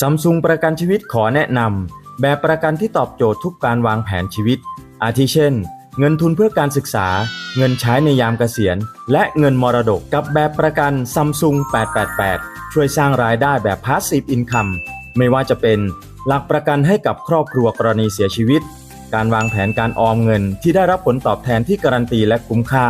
ซัมซุงประกันชีวิตขอแนะนำ แบบประกันที่ตอบโจทย์ทุกการวางแผนชีวิต อาทิเช่น เงินทุนเพื่อการศึกษา เงินใช้ในยามเกษียณ และเงินมรดกกับแบบประกันซัมซุง888 ช่วยสร้างรายได้แบบ Passive Income ไม่ว่าจะเป็นหลักประกันให้กับครอบครัวกรณีเสียชีวิต การวางแผนการออมเงินที่ได้รับผลตอบแทนที่การันตีและคุ้มค่า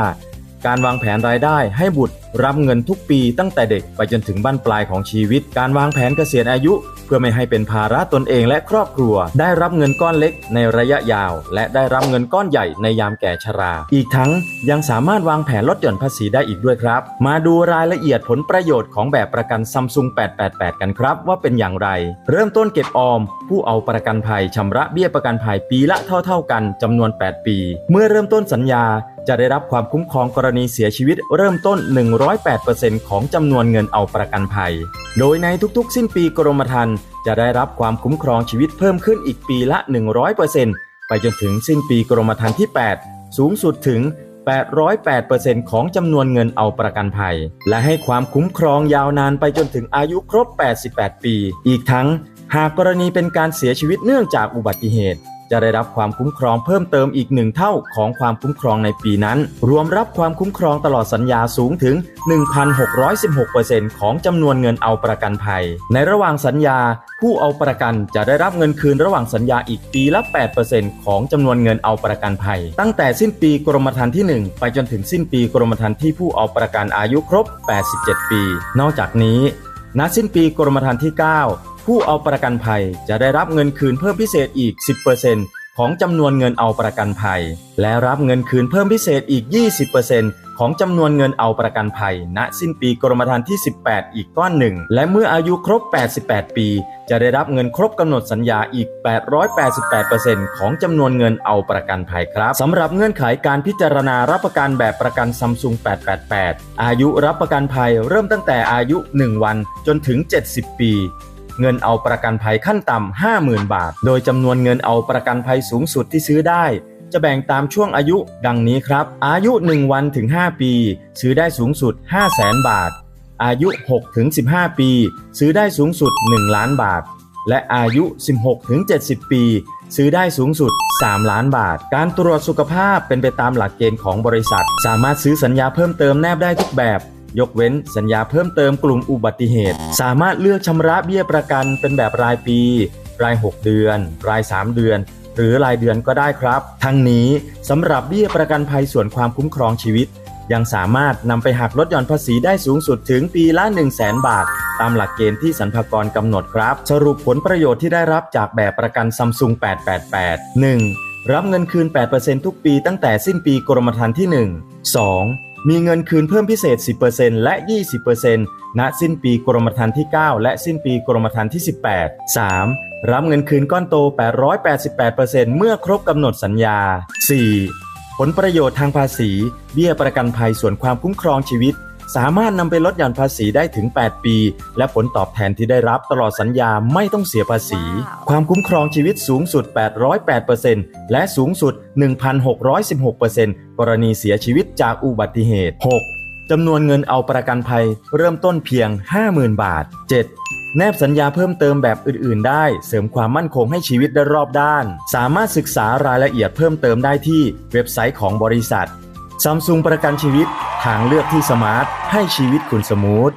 การวางแผนรายได้ให้บุตร รับเงินทุกปีตั้งแต่เด็กไปจนถึงบั้นปลายของชีวิต การวางแผนเกษียณอายุ เพื่อไม่ให้เป็นภาระตนเองและครอบครัว ได้รับเงินก้อนเล็กในระยะยาว และได้รับเงินก้อนใหญ่ในยามแก่ชรา อีกทั้งยังสามารถวางแผนลดหย่อนภาษีได้อีกด้วยครับ มาดูรายละเอียดผลประโยชน์ของแบบประกันซัมซุง888 กันครับ ว่าเป็นอย่างไร เริ่มต้นเก็บออม ผู้เอาประกันภัยชำระเบี้ยประกันภัยปีละเท่า ๆกันจำนวน 8 ปี เมื่อเริ่มต้นสัญญาจะได้รับความคุ้มครองกรณีเสียชีวิต เริ่มต้น1 108%ของจำนวนเงินเอาประกันภัย โดยในทุกๆ สิ้นปีกรมธรรม์จะได้รับความคุ้มครองชีวิตเพิ่มขึ้นอีกปีละ 100%ไปจนถึงสิ้นปีกรมธรรม์ที่ 8 สูงสุดถึง 808%ของจำนวนเงินเอาประกันภัย และให้ความคุ้มครองยาวนานไปจนถึงอายุครบ 88 ปี อีกทั้ง หากกรณีเป็นการเสียชีวิตเนื่องจากอุบัติเหตุ จะได้รับความคุ้มครองเพิ่มเติมอีกหนึ่งเท่าของความคุ้มครองในปีนั้น รวมรับความคุ้มครองตลอดสัญญาสูงถึง 1,616%ของจำนวนเงินเอาประกันภัย ในระหว่างสัญญา ผู้เอาประกันจะได้รับเงินคืนระหว่างสัญญาอีกปีละ 8%ของจำนวนเงินเอาประกันภัย ตั้งแต่สิ้นปีกรมธรรม์ที่ 1 ไปจนถึงสิ้นปีกรมธรรม์ที่ผู้เอาประกันอายุครบ 87 ปี นอกจากนี้ณสิ้นปีกรมธรรม์ที่ 9 ผู้เอาประกันภัยจะได้รับเงินคืนเพิ่มพิเศษอีก 10%ของจำนวนเงินเอาประกันภัย และรับเงินคืนเพิ่มพิเศษอีก 20%ของจำนวนเงินเอาประกันภัย ณ สิ้นปีกรมธรรม์ที่ 18 อีกก้อนหนึ่ง และเมื่ออายุครบ 88 ปี จะได้รับเงินครบกำหนดสัญญาอีก 888%ของจำนวนเงินเอาประกันภัยครับสำหรับเงื่อนไขการพิจารณารับประกันแบบประกันซัมซุง888 อายุรับประกันภัยเริ่มตั้งแต่อายุ 1 วันจนถึง 70 ปี เงินเอาประกันภัยขั้นต่ำ50,000 บาท โดยจำนวนเงินเอาประกันภัยสูงสุดที่ซื้อได้ จะแบ่งตามช่วงอายุ ดังนี้ครับ อายุ 1 วันถึง 5 ปี ซื้อได้สูงสุด 500,000 บาท อายุ6ถึง15 ปี ซื้อได้สูงสุด 1 ล้านบาท และอายุ 16ถึง70 ปี ซื้อได้สูงสุด 3 ล้านบาท การตรวจสุขภาพเป็นไปตามหลักเกณฑ์ของบริษัท สามารถซื้อสัญญาเพิ่มเติมแนบได้ทุกแบบ ยกเว้นสัญญาเพิ่มเติมกลุ่มอุบัติเหตุ สามารถเลือกชำระเบี้ยประกันเป็นแบบรายปี ราย 6 เดือน ราย 3 เดือน หรือรายเดือนก็ได้ครับ ทั้งนี้สำหรับเบี้ยประกันภัยส่วนความคุ้มครองชีวิต ยังสามารถนำไปหักลดหย่อนภาษีได้สูงสุดถึงปีละ 1 0 0 0 0แบาท ตามหลักเกณฑ์ที่สรรพากรกำหนดครับ สรุปผลประโยชน์ที่ได้รับจากแบบประกันซัมซุง888 1. รับเงินคืน 8%ทุกปีตั้งแต่สิ้นปีกรมธรรม์ที่ 1 2. มีเงินคืนเพิ่มพิเศษ 10%และ 20%ณ สิ้นปีกรมธรรม์ที่ 9 และสิ้นปีกรมธรรม์ที่ 18 3. รับเงินคืนก้อนโต 888%เมื่อครบกำหนดสัญญา 4. ผลประโยชน์ทางภาษี เบี้ยประกันภัยส่วนความคุ้มครองชีวิต สามารถนำไปลดหย่อนภาษีได้ถึง 8 ปี และผลตอบแทนที่ได้รับตลอดสัญญาไม่ต้องเสียภาษีว้าวความคุ้มครองชีวิตสูงสุด 808%และสูงสุด 1,616%กรณีเสียชีวิตจากอุบัติเหตุ 6. จำนวนเงินเอาประกันภัย เริ่มต้นเพียง 50,000 บาท 7. แนบสัญญาเพิ่มเติมแบบอื่น ๆ ได้ เสริมความมั่นคงให้ชีวิตได้รอบด้าน สามารถศึกษารายละเอียดเพิ่มเติมได้ที่เว็บไซต์ของบริษัท ซัมซุงประกันชีวิตทางเลือกที่สมาร์ทให้ชีวิตคุณสมูท